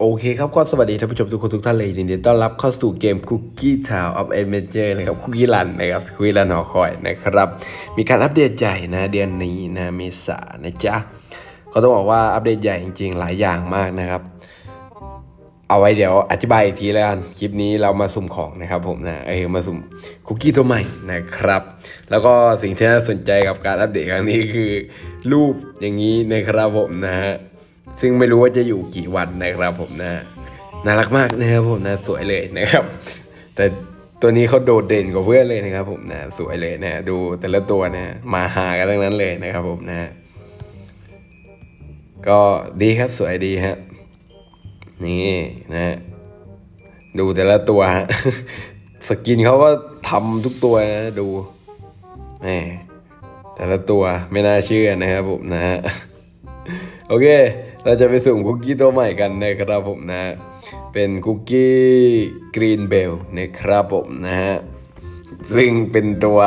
โอเคครับก็สวัสดีท่านผู้ชมทุกคนทุกท่านเลยยินดีต้อนรับเข้าสู่เกม Cookie Town of Adventure นะครับ Cookie Run นะครับ Cookie Run หอคอยนะครับ มีการอัปเดตใหญ่นะ เดือนนี้นะเมษานะจ๊ะก็ต้องบอกว่าอัปเดตใหญ่จริงๆ หลายอย่างมากนะครับ เอาไว้เดี๋ยวอธิบายอีกทีแล้วกัน คลิปนี้เรามาสุ่มของนะครับผมนะเออมาสุ่มคุกกี้ตัวใหม่นะครับ แล้วก็สิ่งที่น่าสนใจกับการอัปเดตครั้งนี้คือ รูปอย่างนี้นะครับผมนะฮะ ซึ่งไม่รู้ว่าจะอยู่กี่วันนะครับผมนะน่ารักมากนะครับผมนะสวยเลยนะครับ แต่ตัวนี้เขาโดดเด่นกว่าเพื่อนเลยนะครับ ผมนะสวยเลยนะดูแต่ละตัวนะมาหากันทั้งนั้นเลยนะครับ ผมนะ ก็ดีครับสวยดีฮะนี่นะฮะดูแต่ละตัวฮะสกินเขาก็ทำทุกตัวนะดูแหมแต่ละตัวไม่น่าเชื่อนะครับผมนะฮะโอเค เราจะไปสุ่มคุกกี้ตัวใหม่กันนะครับผมนะ เป็นคุกกี้กรีนเบลนะครับผมนะฮะซึ่งเป็นตัว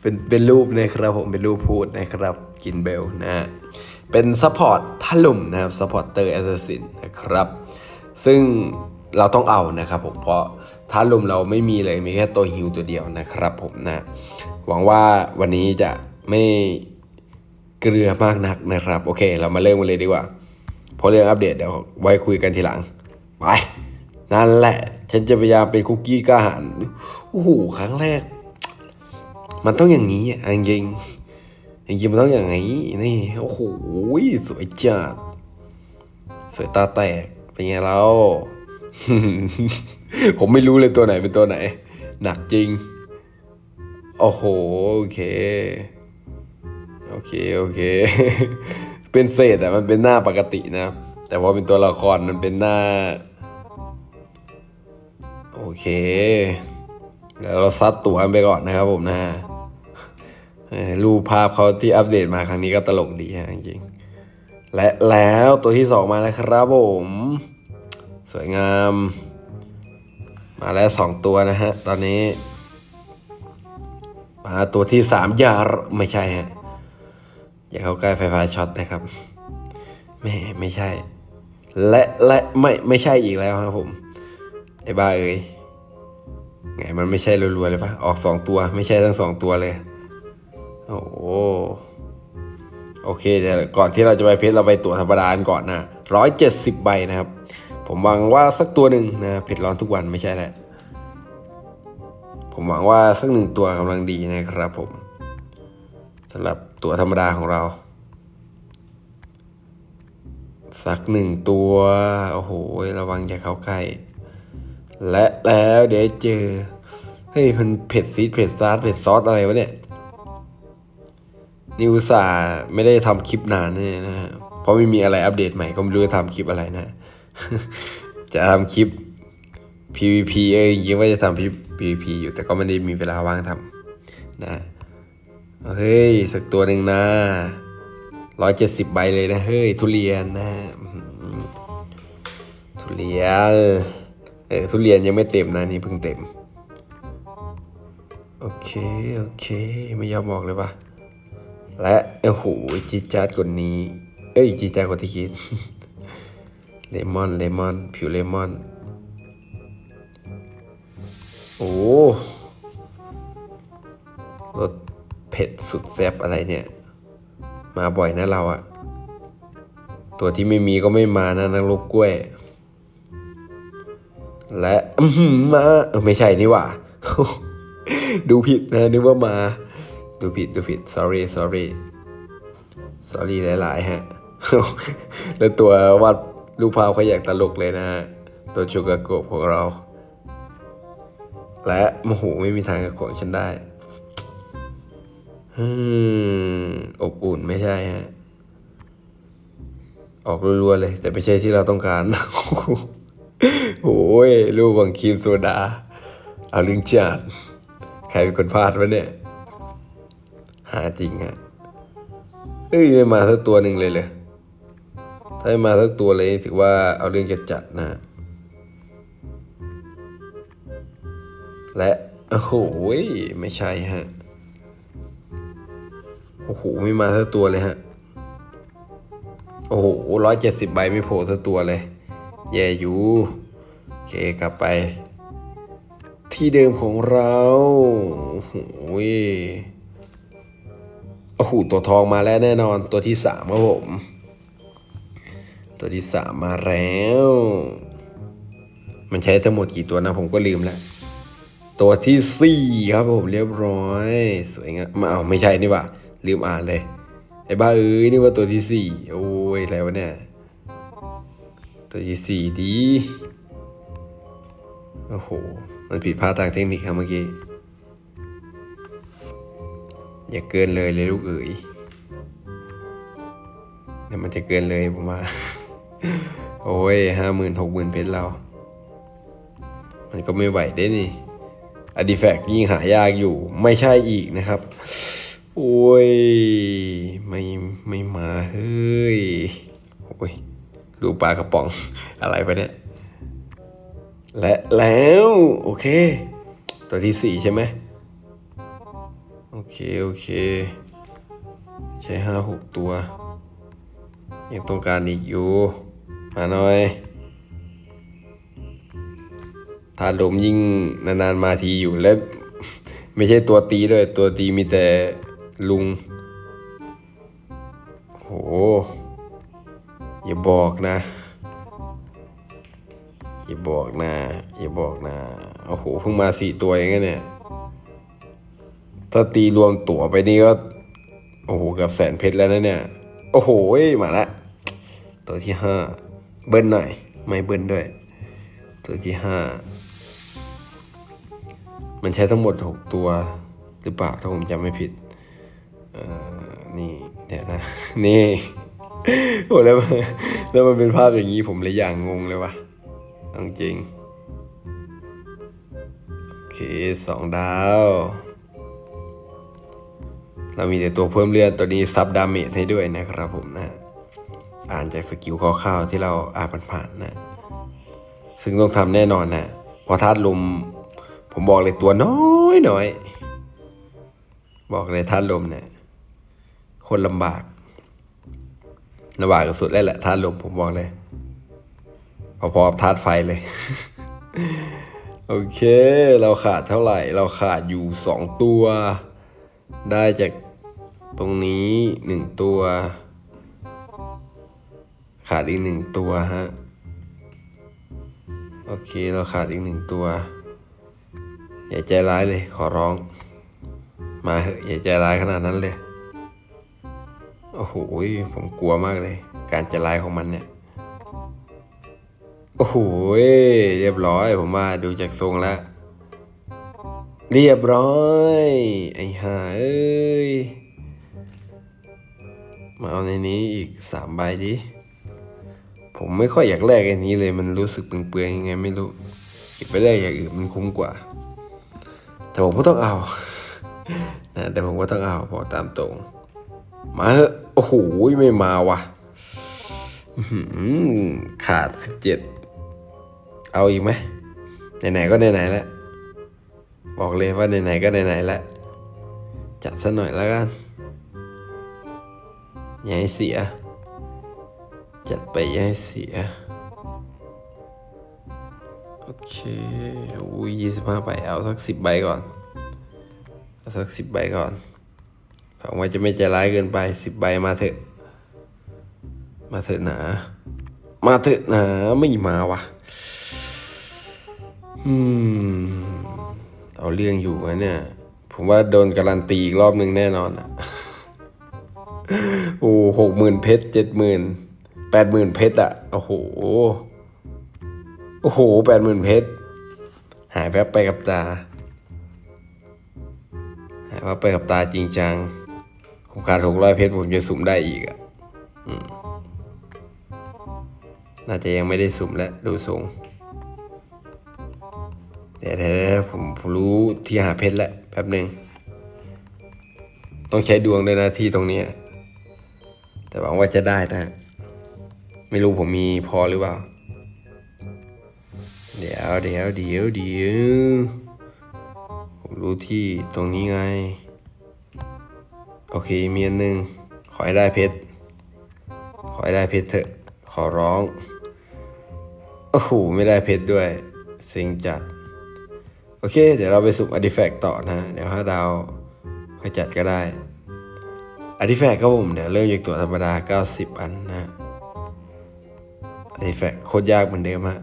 เป็นเป็นรูปนะครับผมเป็นรูปพูดนะครับกินเบลนะฮะเป็นซัพพอร์ตถล่มนะครับซัพพอร์ตเตอร์แอสซัสซินนะครับ ซึ่งเราต้องเอานะครับผมเพราะท่าลุมเราไม่มีเลยมีแค่ตัวฮิวตัวเดียวนะครับผมนะ หวังว่าวันนี้จะไม่ เกลือมากนักนะครับ โอเค เรามาเริ่มกันเลยดีกว่าพราะเรื่องอัปเดตเดี๋ยวไว้คุยกันทีหลัง ไปนั่นแหละ ฉันจะพยายามเป็นคุกกี้กล้าหาญโอ้โหครั้งแรก มันต้องอย่างนี้อะจริงจริงมันต้องอย่างนี้นี่โอ้โหสวยจัดสวยตาแตกเป็นไงแล้วผมไม่รู้เลยตัวไหนเป็นตัวไหน หนักจริง โอ้โห โอเค โอเคโอเค เป็นเศษอะมันเป็นหน้าปกตินะ แต่พอเป็นตัวละครมันเป็นหน้า โอเคแล้วเราซัดตัวไปก่อนนะครับผมนะรูปภาพเขาที่อัปเดตมาครั้งนี้ก็ตลกดีฮะจริงและแล้วตัวที่สองมาแล้วครับผม สวยงาม มาแล้วสองตัวนะฮะ ตอนนี้ มาตัวที่สามย่าไม่ใช่ฮะ อย่าเข้าใกล้ไฟฟ้าช็อตนะครับแม่ไม่ใช่ และและไม่ไม่ใช่อีกแล้วครับผมไอ้บ้าเอ้ยไงมันไม่ใช่รัวๆเลยปะออกสองตัว ไม่ใช่ทั้งสองตัวเลย โอ้โหโอเคเดี๋ยวก่อนที่เราจะไปเพชรเราไปตัวธรรมดากันก่อนนะร้อยเจ็ดสิบใบนะครับ ผมหวังว่าสักตัวหนึ่งนะเผ็ดร้อนทุกวันไม่ใช่แหละผมหวังว่าสักหนึ่งตัวกำลังดีนะครับผม สำหรับตัวธรรมดาของเรา สักหนึ่งตัว โอ้โห ระวังอย่าเข้าใกล้ และแล้วเดี๋ยวเจอ เฮ้ย มันเผ็ดซีดเผ็ดซาสเผ็ดซอสอะไรวะเนี่ยนิวสาไม่ได้ทำคลิปนานเนี่ยนะฮะเพราะไม่มีอะไรอัปเดตใหม่ก็ไม่รู้จะทำคลิปอะไรนะ จะทำคลิป PVP เอ้ยจริงว่าจะทำคลิป PVP อยู่แต่ก็ไม่ได้มีเวลาว่างทำนะ เฮ้ย สักตัวหนึ่งนะร้อยเจ็ดสิบใบเลยนะ เฮ้ย ทุเรียนนะ ทุเรียน เออ ทุเรียนยังไม่เต็มนะ นี่เพิ่งเต็ม โอเค โอเค ไม่ยอมบอกเลยปะและโอ้โหจีจาดกว่านี้ เอ้ย จีจาดกว่าที่คิด เลมอน เลมอน ผิวเลมอน โอ้ เผ็ดสุดแซ่บอะไรเนี่ย มาบ่อยนะเราอะตัวที่ไม่มีก็ไม่มานะนักลูกกล้วย และมาไม่ใช่นี่หว่า ดูผิดนะนึกว่ามา ดูผิดดูผิด sorry sorry sorry หลายๆฮะ แล้วตัววาดรูปภาพเขาอยากตลกเลยนะ ตัวชูกาโกะของเรา และโมโหไม่มีทางจะขวางฉันได้ อบอุ่นไม่ใช่ฮะ ออกรัวๆเลย แต่ไม่ใช่ที่เราต้องการ โอ้ยลูกของครีมโซดา เอาลิงจัดใครเป็นคนพลาดวะเนี่ย หาจริงฮะเฮ้ยไม่มาสักตัวหนึ่งเลยเลย ถ้าไม่มาสักตัวเลยถือว่าเอาเรื่องจะจัดนะ และ โอ้โหไม่ใช่ฮะ หไม่มาสักตัวเลยฮะ โอ้โหร้อยเจ็ดสิบใบไม่โผล่สักตัวเลย แย่อยู่โอเคกลับไป ที่เดิมของเราโอ้โหยโอ้โหตัวทองมาแล้วแน่นอนตัวที่สามครับผม ตัวที่สามมาแล้ว มันใช้ทั้งหมดกี่ตัวนะผมก็ลืมแล้วตัวที่สี่ครับผมเรียบร้อย สวยงามมาเอาไม่ใช่นี่ว่า ลืมอ่านเลย ไอ้บ้าเอ้ยนี่ว่าตัวที่สี่โอ้ยอะไรวะเนี่ย ตัวที่สี่ดี โอ้โห มันผิดพลาดทางเทคนิคครับเมื่อกี้ อย่าเกินเลยเลยลูกเอ๋ยเดี๋ยวมันจะเกินเลยผมว่า โอ้ยห้าหมื่นหกหมื่นเพชรเรา มันก็ไม่ไหวได้นี่อดีแฟกยิ่งหายากอยู่ไม่ใช่อีกนะครับ โอ้ย ไม่ไม่มาเฮ้ย โอ้ย ดูปลากระป๋องอะไรไปเนี่ย และแล้ว โอเค ตัวที่สี่ใช่ไหมโอเค โอเค ใช้ห้าหกตัว ยังต้องการอีกอยู่ มาหน่อยถ้าลมยิ่งนานๆมาทีอยู่แล้ว ไม่ใช่ตัวตีด้วย ตัวตีมีแต่ ลุง โห อย่าบอกนะ อย่าบอกนะ อย่าบอกนะ โอ้โห เพิ่งมาสี่ตัวเองอะเนี่ย ถ้าตีรวมตั๋วไปนี่ก็ โอ้โหกือบแสนเพชรแล้วนะเนี่ย โอ้โห มาละ ตัวที่ห้า เบิ้ลหน่อย ไม่เบิ้ลด้วย ตัวที่ห้ามันใช้ทั้งหมดหกตัวหรือเปล่าถ้าผมจำไม่ผิด นี่เดี๋ยวนะ นี่โอ้แล้วมันแล้วมันเป็นภาพอย่างนี้ผมเลยอย่างงงเลยวะเอาจริง โอเคสองดาว เรามีแต่ตัวเพิ่มเลือดตัวนี้ซับดาเมจให้ด้วยนะครับผมนะ อ่านจากสกิลคร่าวๆที่เราอ่านผ่านๆนะ ซึ่งต้องทำแน่นอนนะพอธาตุลม ผมบอกเลยตัวน้อยน้อย บอกเลยธาตุลมเนี่ย คนลำบากลำบากสุดแล้วแหละธาตุลมผมบอกเลย พอๆกับธาตุไฟเลย โอเค เราขาดเท่าไหร่ เราขาดอยู่สองตัว ได้จากตรงนี้หนึ่งตัว ขาดอีกหนึ่งตัวฮะ โอเค เราขาดอีกหนึ่งตัว อย่าใจร้ายเลยขอร้อง มาเหอะอย่าใจร้ายขนาดนั้นเลย โอ้โหผมกลัวมากเลย การจร้ายของมันเนี่ย โอ้โหเรียบร้อยผมว่าดูจากทรงแล้ว เรียบร้อย ไอ้ห่าเอ้ย มาเอาในนี้อีกสามใบดิ ผมไม่ค่อยอยากแลกอันนี้เลยมันรู้สึกเปลืองๆยังไงไม่รู้ เก็บไปแลกอย่างอื่นมันคุ้มกว่า แต่ผมก็ต้องเอานะแต่ผมก็ต้องเอาบอตามตรง มาเถอะ โอ้โหไม่มาว่ะขาดสิบเจ็ด เอาอีกไหมไหนๆก็ไหนๆแล้วบอกเลยว่าไหนๆก็ไหนๆแล้วจัดซะหน่อยแล้วกัน อย่าให้เสีย จัดไปอย่าให้เสีย โอเคอุ้ยยี่สิบห้าใบเอาสักสิบใบก่อน เอาสักสิบใบก่อน หวังว่าจะไม่ใจร้ายเกินไปสิบใบมาเถอะ มาเถอะหนา มาเถอะหนาไม่มาวะอืม เอาเรื่องอยู่นะเนี่ย ผมว่าโดนการันตีอีกรอบหนึ่งแน่นอนอะโอ้หกหมื่นเพชรเจ็ดหมื่นแปดหมื่นเพชรอะโอ้โห โอ้โหแปดหมื่นเพชรหายแวบไปกับตา หายแว่าไปกับตาจริงจัง ผมขาดหกร้อยเพชรผมจะสุ่มได้อีกอะน่าจะยังไม่ได้สุ่มแล้วดูทรงเดี๋ยวเดี๋ยวผมผมรู้ที่หาเพชรแล้วแป๊บหนึ่งต้องใช้ดวงด้วยนะที่ตรงนี้ แต่หวังว่าจะได้นะ ไม่รู้ผมมีพอหรือเปล่า เดี๋ยวเดี๋ยวเดี๋ยวเดี๋ยวผมรู้ที่ตรงนี้ไง โอเคมีอันหนึ่งขอให้ได้เพชร ขอให้ได้เพชรเถอะ ขอร้อง โอ้โห ไม่ได้เพชรด้วยเซ็งจัด โอเค เดี๋ยวเราไปสุ่มอาร์ติแฟกต์ต่อนะ เดี๋ยวห้าดาวค่อยจัดก็ได้อาร์ติแฟกต์ก็ผม เดี๋ยวเริ่มจากตัวธรรมดา 90 อันนะอาร์ติแฟกต์โคตรยากเหมือนเดิมฮะ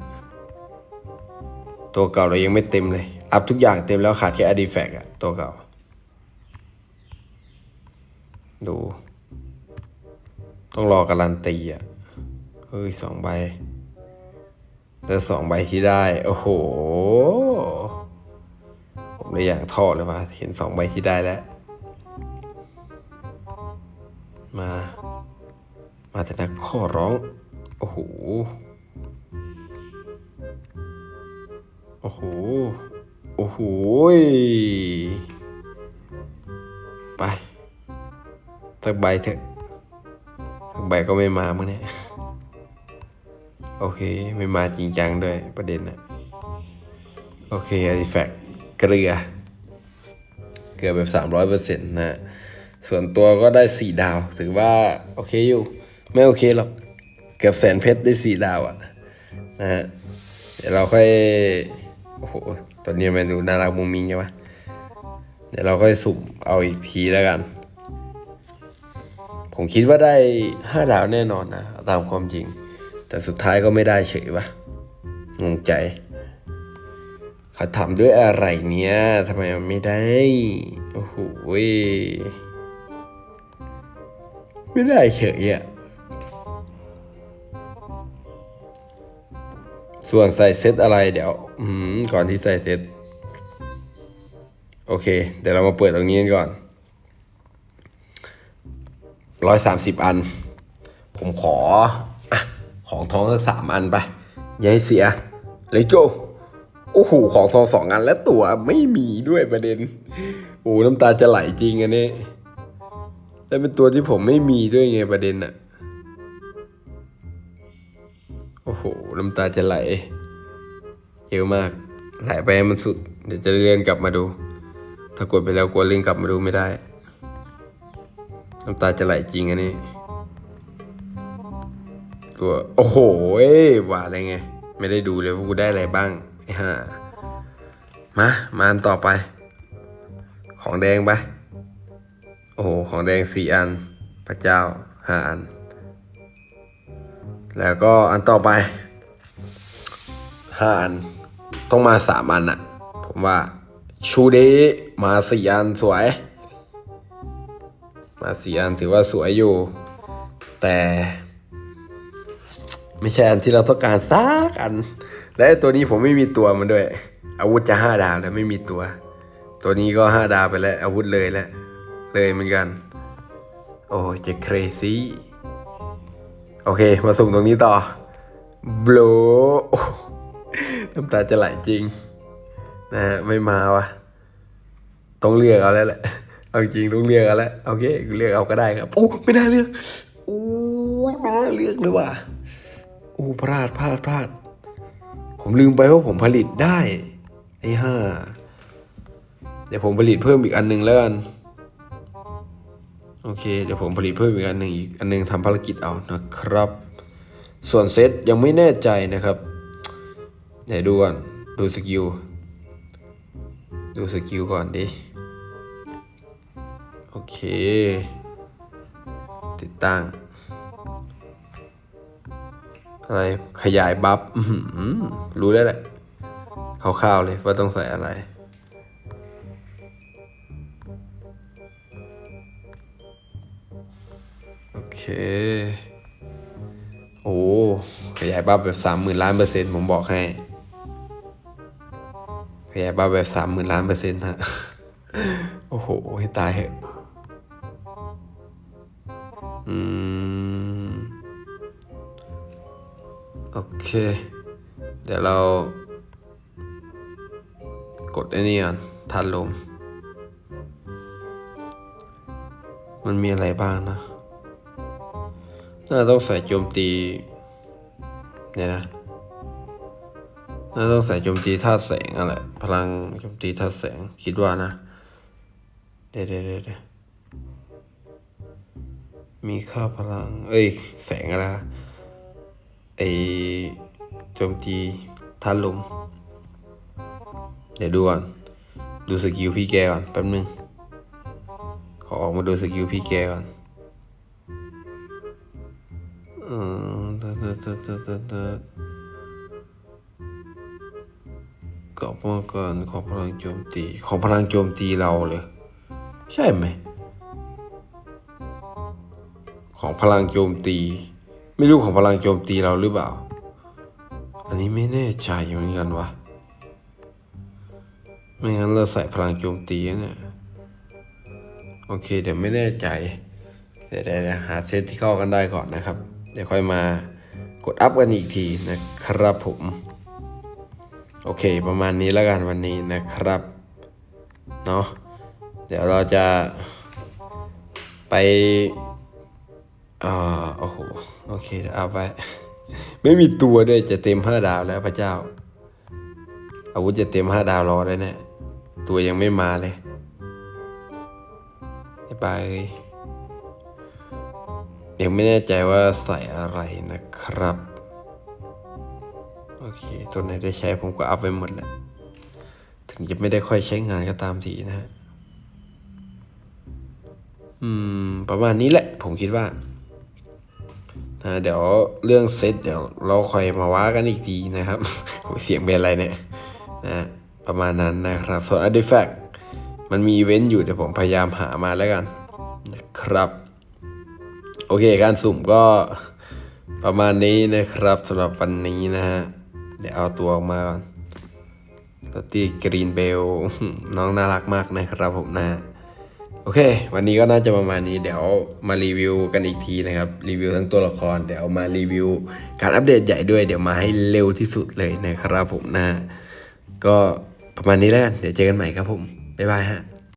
ตัวเก่าเรายังไม่เต็มเลย อัพทุกอย่างเต็มแล้วขาดแค่อาร์ติแฟกต์อะตัวเก่า ดู ต้องรอการันตีอะเฮ้ยสองใบแล้วสองใบที่ได้ โอ้โห ผมเลยอย่างท่อเลยว่าเห็นสองใบที่ได้แล้ว มา มาแต่นักข้อร้อง โอ้โห โอ้โห โอ้โห ไป สักใบเถอะสักใบก็ไม่มามั้งเนี่ยโอเค ไม่มาจริงจังด้วยประเด็นนะโอเคอาร์ติแฟกต์เกลือ เกลือแบบสามร้อยเปอร์เซ็นต์นะส่วนตัวก็ได้สี่ดาว ถือว่า โอเคอยู่ ไม่โอเคหรอก เกือบแสนเพชรได้สี่ดาวอะนะฮะเดี๋ยวเราค่อย โอ้โหตอนนี้มันดูน่ารักมุงมิงใช่ไหมเดี๋ยวเราค่อยสุ่มเอาอีกทีแล้วกัน ผมคิดว่าได้ห้าดาวแน่นอนนะตามความจริง แต่สุดท้ายก็ไม่ได้เฉยวะงงใจเขาทำด้วยอะไรเนี้ยทำไมมันไม่ได้ โอ้โหเว้ยไม่ได้เฉยอะส่วนใส่เซตอะไรเดี๋ยว อืมก่อนที่ใส่เซตโอเค เดี๋ยวเรามาเปิดตรงนี้กันก่อน ร้อยสามสิบอัน ผมขอของทองสักสามอันไปอย่าให้เสียเลยโจโอ้โหของทองสองอันและตัวไม่มีด้วยประเด็นโอ้น้ำตาจะไหลจริงอันนี้แต่เป็นตัวที่ผมไม่มีด้วยไงประเด็นอะโอ้โหน้ำตาจะไหลเยอะมากไหลไปมันสุด เดี๋ยวจะเลื่อนกลับมาดู ถ้ากดไปแล้วกลัวเลื่อนกลับมาดูไม่ได้ น้ำตาจะไหลจริงอันนี้ ตัว โอ้โหเอ้ยว่าอะไรไง ไม่ได้ดูเลยว่ากูได้อะไรบ้างไอ้ห่ามา มาอันต่อไป ของแดงไป โอ้โห ของแดงสี่อัน พระเจ้าห้าอัน แล้วก็อันต่อไปห้าอัน ต้องมาสามอันอะผมว่า ชูเดมาสี่อันสวย มาสี่อันถือว่าสวยอยู่ แต่ ไม่ใช่อันที่เราต้องการสักอัน และตัวนี้ผมไม่มีตัวมันด้วย อาวุธจะห้าดาวแล้วไม่มีตัว ตัวนี้ก็ห้าดาวไปแล้ว อาวุธเลยแล้วเลยเหมือนกัน โอ้จะ crazy โอเค มาส่งตรงนี้ต่อบลโอ้น้ำตาจะไหลจริงนะฮะไม่มาวะต้องเลือกเอาแล้วแหละ เอาจริงต้องเลือกเอาแล้วโอเคกูเลือกเอาก็ได้ครับโอ้ไม่น่าเลือกโอ้ไม่น่าเลือกเลยว่ะโอ้พลาดพลาดพลาด ผมลืมไปว่าผมผลิตได้ไอ้ห่าเดี๋ยวผมผลิตเพิ่มอีกอันหนึ่งแล้วกันโอเคเดี๋ยวผมผลิตเพิ่มอีกอันหนึ่งอีกอันหนึ่งทำภารกิจเอานะครับ ส่วนเซตยังไม่แน่ใจนะครับเดี๋ยวดูก่อนดูสกิลดูสกิลก่อนดิ โอเค ติดตั้ง อะไรขยายบัฟรู้แล้วแหละคร่าวๆเลยว่าต้องใส่อะไร โอเค โอ้ ขยายบัฟแบบสามหมื่นล้านเปอร์เซ็นต์ผมบอกให้ ขยายบัฟแบบสามหมื่นล้านเปอร์เซ็นต์ฮะ โอ้โห ให้ตายเหอะ อืม โอเค เดี๋ยวเรา กดไอ้นี่ก่อนทันลม มันมีอะไรบ้างนะ น่าต้องใส่โจมตีเดี๋ยนะ น่าต้องใส่โจมตีธาตุแสงอะไรพลังโจมตีธาตุแสงคิดว่านะ เดี๋ยวเดี๋ยวเดี๋ยวเดี๋ยว มีค่าพลัง เอ้ย แสงอะไรไอโจมตีท่านลม เดี๋ยวดูก่อน ดูสกิลพี่แกก่อนแป๊บนึง ขอออกมาดูสกิลพี่แกก่อนเออเดเดเดเดเดเดดก็ป้องกันของพลังโจมตี ของพลังโจมตีเราเลย ใช่ไหม ของพลังโจมตี ไม่รู้ของพลังโจมตีเราหรือเปล่า อันนี้ไม่แน่ใจเหมือนกันวะไม่งั้นเราใส่พลังโจมตีนะเนี่ยโอเค เดี๋ยวไม่แน่ใจเดี๋ยวหาเซตที่เข้ากันได้ก่อนนะครับ เดี๋ยวค่อยมากดอัพกันอีกทีนะครับผม โอเค ประมาณนี้แล้วกันวันนี้นะครับเนาะเดี๋ยวเราจะไป อ่าโอ้โห โอเคเดี๋ยวเอาไป ไม่มีตัวด้วยจะเต็มห้าดาวแล้วพระเจ้า อาวุธจะเต็มห้าดาวรอได้แน่ตัวยังไม่มาเลยไปเยยังไม่แน่ใจว่าใส่อะไรนะครับ โอเค ตัวไหนได้ใช้ผมก็อัพไปหมดแหละถึงจะไม่ได้ค่อยใช้งานก็ตามทีนะฮะ อืม ประมาณนี้แหละ ผมคิดว่า นะเดี๋ยวเรื่องเซตเดี๋ยวเราค่อยมาว่ากันอีกทีนะครับ เสียงเป็นอะไรเนี่ยนะประมาณนั้นนะครับส่วน artifact มันมีอีเวนต์อยู่เดี๋ยวผมพยายามหามาแล้วกันนะครับ โอเคการสุ่มก็ประมาณนี้นะครับสำหรับวันนี้นะฮะเดี๋ยวเอาตัวออกมาก่อนตัวที่กรีนเบลน้องน่ารักมากนะครับผมนะฮะ โอเค วันนี้ก็น่าจะประมาณนี้ เดี๋ยวมารีวิวกันอีกทีนะครับ รีวิวทั้งตัวละคร เดี๋ยวมารีวิว การอัปเดตใหญ่ด้วย เดี๋ยวมาให้เร็วที่สุดเลยนะครับผมนะ ก็ประมาณนี้แล้วกัน เดี๋ยวเจอกันใหม่ครับผม บ๊ายบายฮะ